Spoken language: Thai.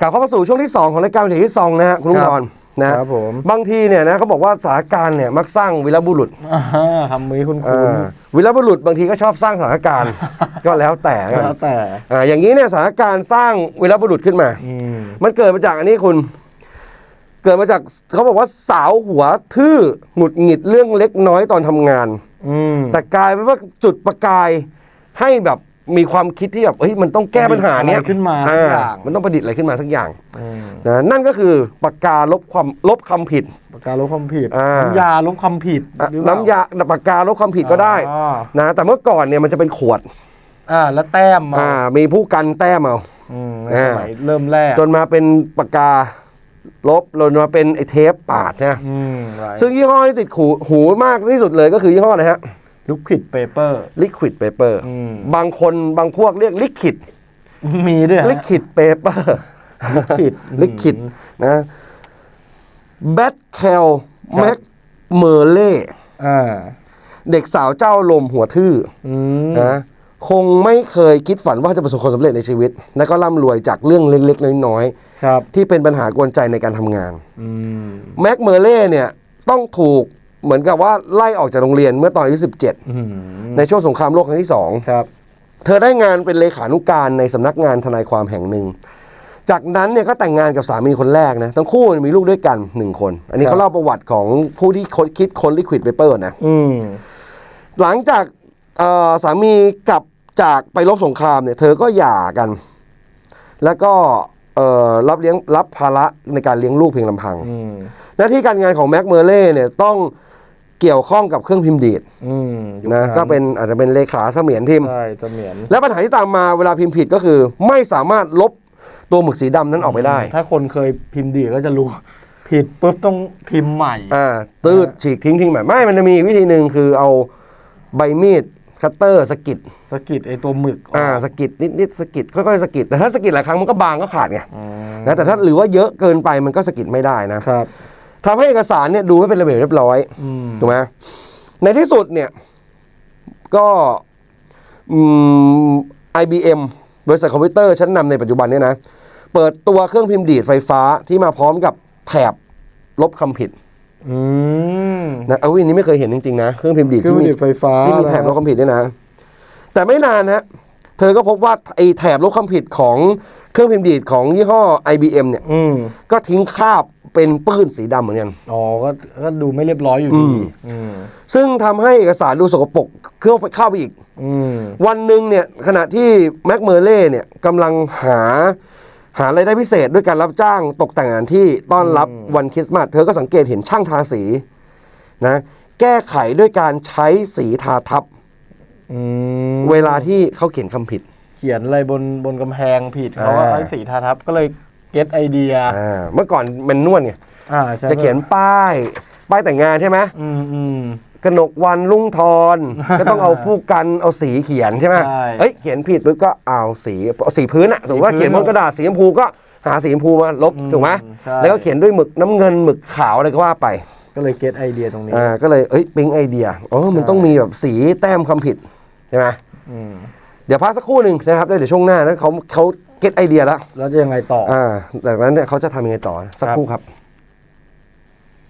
กลับเข้ามาสู่ช่วงที่ 2 ของรายการวิถีที่ซองนะฮะคุณลุงครับดอนนะครับผม บางทีเนี่ยนะเขาบอกว่าสถานการณ์เนี่ยมักสร้างวีรบุรุษอ่าคำนี้คุณเอคุณอวีรบุรุษบางทีก็ชอบสร้างสถานการณ์ ก็แล้วแต่กันแล้วแต่ อ่าอย่างนี้เนี่ยสถานการณ์สร้างวีรบุรุษขึ้นมา อืม มันเกิดมาจากอันนี้คุณ เกิดมาจากเขาบอกว่าสาวหัวทื่อหงุดหงิดเรื่องเล็กน้อยตอนทำงาน อืมแต่กลายเป็นว่าจุดประกายให้แบบ มีความคิดที่แบบเฮ้ยมันต้องแก้ปัญหาเนี้ยอะไรขึ้นมาทุกอย่างมันต้องประดิษฐ์อะไรขึ้นมาทุกอย่างอืมนะนั่นก็คือปากกาลบความลบคำผิดปากกาลบความผิดอ่าน้ำยาลบความผิดอะหรือเปล่น้ำยาปากกาลบความผิดก็ได้อ๋อนะแต่เมื่อก่อนเนี่ยมันจะเป็นขวดอ่าแล้วแต้มมาอ่ามีผู้กันแต้มเอาอืมในอ่าสมัยเริ่มแรกจนมาเป็นปากกาลบจนมาเป็นไอเทปปาดนะอืมไรซึ่งยี่ห้อที่ติดหูหูมากที่สุดเลยก็คือยี่ห้ออะไรฮะ ลูกขิดเปเปอร์ Liquid Paper อืมบางคนบางพวกเรียก Liquid มีด้วยฮะ Liquid Paper ลิขิด Liquid นะแบทแคลครับแม็กเมอร์เล่อ่าเด็กสาวเจ้าลมหัวทื่ออืมนะคงไม่เคยคิดฝันว่าจะประสบความสำเร็จในชีวิต และก็ร่ำรวยจากเรื่องเล็กๆ น้อยครับๆที่เป็นปัญหากวนใจในการทำงานอืมแม็กเมอร์เล่เนี่ยต้องถูก เหมือนกับว่าไล่ออกจากโรงเรียนเมื่อตอนอายุอืม17ในช่วงสงครามโลกครั้งที่2ครับ เธอได้งานเป็นเลขานุการในสำนักงานทนายความแห่งหนึ่ง จากนั้นเนี่ยก็แต่งงานกับสามีคนแรกนะทั้งคู่มีลูกด้วยกันหนึ่งคน อันนี้ครับเขาเล่าประวัติของผู้ที่ค้นคิดค้นลิควิดเปเปอร์นะอืมหลังจากเอ่อสามีกลับจากไปรบสงครามเนี่ย เธอก็หย่ากัน แล้วก็เอ่อรับเลี้ยงรับภาระในการเลี้ยงลูกเพียงลำพังอืมหน้าที่การงานของแม็กเมอร์เล่เนี่ยต้อง เกี่ยวข้องกับเครื่องพิมพ์ดีดอืมยุคนะก็เป็นอาจจะเป็นเลขาเสมียนพิมพ์ ใช่เสมียนและปัญหาที่ตามมาเวลาพิมพ์ผิดก็คือ ไม่สามารถลบตัวหมึกสีดำนั้นออกไปได้ถ้าคนเคยพิมพ์ดีก็จะรู้ ผิดปุ๊บต้องพิมพ์ใหม่ อ่าตืดฉีกทิ้งทิ้งแบบไม่มันจะมีอีกวิธีหนึ่งคือเอาใบมีดคัตเตอร์สะกิดสะกิดไอตัวหมึกกอ่าสะกิดนิดนิดสะกิดค่อยๆสะกิดแต่ถ้าสะกิดหลายครั้งมันก็บางก็ขาดไงอืมนะแต่ถ้าหรือว่าเยอะเกินไปมันก็สะกิดไม่ได้นะ ครับ ทำให้เอกสารเนี่ยดูไม่เป็นระเบียบเรียบร้อยอืมถูกไหมในที่สุดเนี่ย ก็อืม IBM บริษัทคอมพิวเตอร์ชั้นนำในปัจจุบันเนี่ยนะ เปิดตัวเครื่องพิมพ์ดีดไฟฟ้าที่มาพร้อมกับแถบลบคำผิดอืมนะเอาวินนี้ไม่เคยเห็นจริงๆนะ เครื่องพิมพ์ดีดเครื่องที่พิมพ์มีดีดไฟฟ้าที่มีแถบลบคำผิดเนี่ยนะ แต่ไม่นานฮะ เธอก็พบว่าไอ้แถบลบคำผิดของเครื่องพิมพ์ดีดของยี่ห้อ IBM เนี่ยอืมก็ทิ้งคราบเป็นปื้นสีดำเหมือนกัน อ๋อก็ก็ดูไม่เรียบร้อยอยู่อืดีมอืมซึ่งทำให้เอกสารดูสกปรกเข้าไปเข้าไปอีก อืมวันหนึ่งเนี่ยขณะที่แม็กเมอร์เล่เนี่ยกำลังหาหารายได้พิเศษด้วยการรับจ้างตกแต่งงานที่ต้อนรับวันคริสต์มาสเธอก็สังเกตเห็นช่างทาสีนะแก้ไขด้วยการใช้สีทาทับ อืมเวลาที่เขาเขียนคำผิด เขียนอะไรบนบนกำแพงผิดเขาว่าอ่าไอ้สีทาทับก็เลยเก็ตไอเดียอ่าเมื่อก่อนเป็นนวดไงอ่าใช่จะเขียนป้าย ป้ายแต่งงานใช่ไหมอืมอืม กนกวันลุงทอนก็ต้องเอาผู้กันเอาสีเขียนใช่ไหมใช่เอ้ยเขียนผิดปุ๊บก็เอาสีเอาสีพื้นอะสมมติว่าสีพื้นเขียนบนกระดาษสีชมพูก็หาสีชมพูมาลบอืมถูกไหมใช่ แล้วก็เขียนด้วยหมึกน้ำเงินหมึกขาวอะไรก็ว่าไปก็เลยเก็ตไอเดียตรงนี้ อ่าก็เลยเอ้ยปิ๊งไอเดียอ๋อมันต้องมีแบบสีแต้มคำผิด ใช่ไหมอืมเดี๋ยวพักสักครู่หนึ่งนะครับแล้วเดี๋ยวช่วงหน้านะเขาเขาเก็ตไอเดียแล้วแล้วจะยังไงต่อ อ่าจากนั้นเนี่ยเขาจะทำยังไงต่อสักครับครู่ครับ